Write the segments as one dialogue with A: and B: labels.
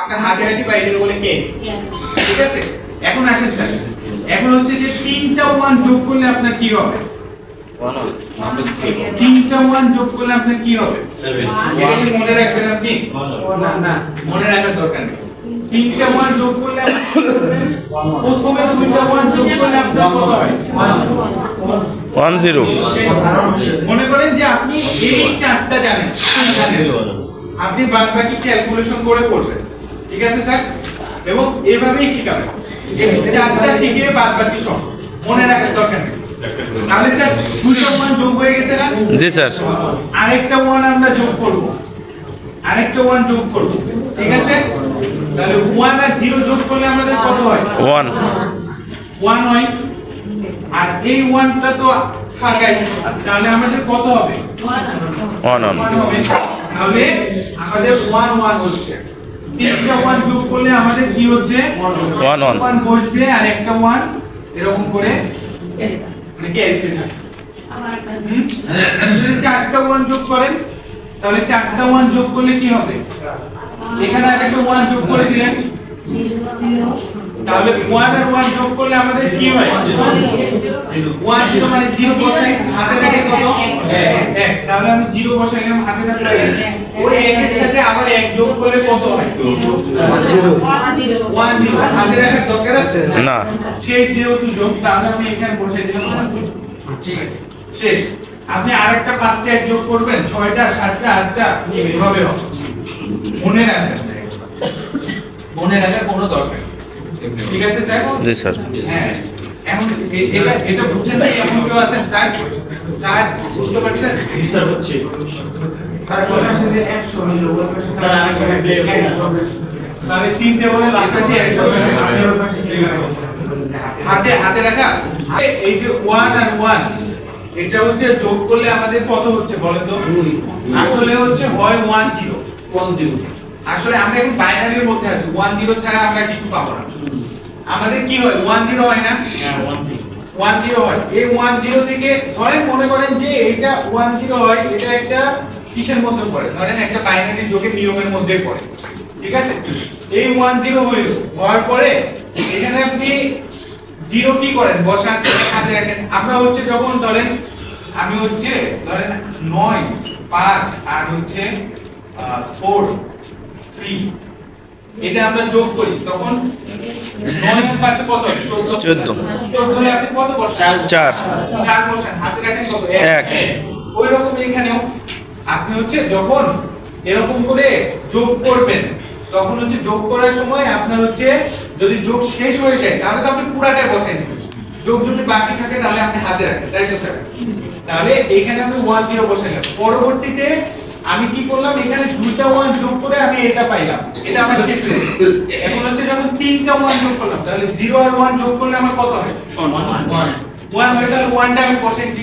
A: আপনার হাতে রাখি বা এটাকে বলে কে? ঠিক আছে? এখন আসেন স্যার। এখন হচ্ছে যে তিনটা ওয়ান যোগ করলে আপনার কি হবে? তিনটা ওয়ান যোগ করলে আপনার কি হবে? মনে রাখবেন আপনি? না না মনে রাখার দরকার নেই। তিনটা ওয়ান যোগ করলে আপনি কি করবেন? প্রথমে দুইটা ওয়ান যোগ করলে আপনার কত হয়
B: ওয়ান জিরো
A: মনে করেন যে আপনি এই চারটা জানেন। আপনি বাদ বাকি ক্যালকুলেশন করে করবেন। ঠিক আছে স্যার? এবং এভাবেই শিখাবেন চারটা শিখিয়ে বাদ বাকি সব। মনে রাখার দরকার নেই। তাহলে স্যার দুটো ওয়ান যোগ হয়ে গেছে না?
B: জি স্যার।
A: আরেকটা ওয়ান আমরা যোগ করব। আরেকটা ওয়ান যোগ করব। ঠিক আছে? তাহলে ওয়ান আর জিরো যোগ করলে আমাদের কত হয়?
B: ওয়ান।
A: ওয়ান হয়। আর এই ওয়ানটা তো ফাঁকাই। তাহলে আমাদের কত হবে?
B: ওয়ান ওয়ান
A: হবে। তাহলে আমাদের ওয়ান ওয়ান হচ্ছে। তিনটা ওয়ান যোগ করলে আমাদের কি হচ্ছে?
B: ওয়ান ওয়ান
A: ওয়ান বসবে আর একটা ওয়ান এরকম করে মানে থাকে চারটা ওয়ান যোগ করেন তাহলে চারটা ওয়ান যোগ করলে কি হবে? এখানে আরেকটা ওয়ান যোগ করে দিলেন। তাহলে ওয়ান আর ওয়ান যোগ করলে আমাদের কি হয়? ওয়ান জিরো মানে জিরো বসাই হাতে রেখে কত? এক। তাহলে আমি জিরো বসাইলাম হাতে রেখে ওই একের সাথে আবার এক যোগ করলে কত হয়? ওয়ান জিরো হাতে রাখার দরকার আছে?
B: না।
A: শেষ যেহেতু যোগ তাহলে আমি এখানে বসাই দিলাম আছে শেষ। আপনি আরেকটা পাঁচটা এক যোগ করবেন ছয়টা সাতটা আটটা এভাবে হবে। মনে রাখবেন। মনে রাখার কোনো দরকার নেই। ঠিক আছে স্যার?
B: জি স্যার।
A: হ্যাঁ এখন এটা এটা বুঝছেন না এমন কেউ আছেন? স্যার স্যার বুঝতে পারছেন
C: রিসার্চ হচ্ছে।
A: স্যার বলেন সাড়ে তিনটে বলে লাস্ট আছে একশো হাতে হাতে রাখা। এই যে আর ওয়ান এটা হচ্ছে যোগ করলে আমাদের কত হচ্ছে বলেন তো? আসলে হচ্ছে হয় ওয়ান জিরো ওয়ান জিরো আসলে আমরা এখন বাইনারির মধ্যে আছি। ওয়ান জিরো ছাড়া আমরা কিছু পাবো না। আমাদের কি হয়? ওয়ান জিরো হয় না? ওয়ান জিরো হয়। এই ওয়ান জিরো থেকে ধরেন মনে করেন যে এইটা ওয়ান জিরো হয় এটা একটা কিসের মধ্যে পড়ে? ধরেন একটা বাইনারি যোগের নিয়মের মধ্যে পড়ে। ঠিক আছে? এই ওয়ান জিরো হইল। হওয়ার পরে এখানে আপনি জিরো কি করেন? বসান হাতে রাখেন। আমরা হচ্ছে যখন ধরেন আমি হচ্ছে ধরেন নয় পাঁচ আর হচ্ছে ফোর থ্রি এটা আমরা যোগ করি তখন নয় আর কত চোদ্দ।
B: চোদ্দ।
A: চোদ্দ আপনি কত বসান?
B: চার।
A: চার। বসান। হাতে রাখেন কত?
B: এক।
A: ওই রকম এখানেও আপনি হচ্ছে যখন এরকম করে যোগ করবেন তখন হচ্ছে যোগ করার সময় আপনার হচ্ছে যদি যোগ শেষ হয়ে যায় তাহলে তো আপনি পুরাটাই বসেন। যোগ যদি বাকি থাকে তাহলে আপনি হাতে রাখেন। তাই তো স্যার? তাহলে এখানে আপনি ওয়ান জিরো বসে পরবর্তীতে আমি কি করলাম? এখানে দুইটা ওয়ান যোগ করে আমি এটা পাইলাম। এটা আমার শেষ হয়ে গেছে এখন হচ্ছে যখন তিনটা ওয়ান যোগ করলাম তাহলে জিরো আর ওয়ান যোগ করলে আমার কত হয় ওয়ান হয়ে গেল ওয়ানটা আমি বসাইছি।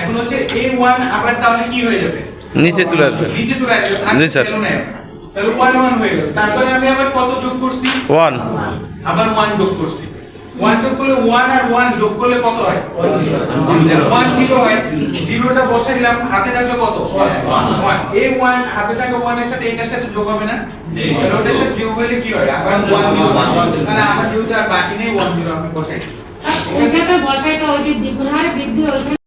A: এখন হচ্ছে এই ওয়ান আবার তাহলে কি হয়ে যাবে?
B: নিচে চলে আসবে।
A: নিচে চলে আসবে।
B: জি, স্যার।
A: তাহলে ওয়ান ওয়ান হয়ে গেল। তারপরে আমি আবার কত যোগ করছি?
B: ওয়ান
A: আবার ওয়ান যোগ করছি। ওয়ান যোগ করলে ওয়ান আর ওয়ান যোগ করলে কত হয়? ওয়ান জিরো হয়। জিরোটা দিলাম হাতে থাকলে কত? ওয়ান এই ওয়ান হাতে থাকা ওয়ানের সাথে এটার সাথে যোগ হবে না? ওটার সাথে যোগ হলে কি হয়? আবার ওয়ান জিরো মানে আসলে যেহেতু আর বাকি নেই ওয়ান জিরো আমি বসে।
D: ওইখানে তো ওই যে দ্বিগুণ হারে বৃদ্ধি ওইখানে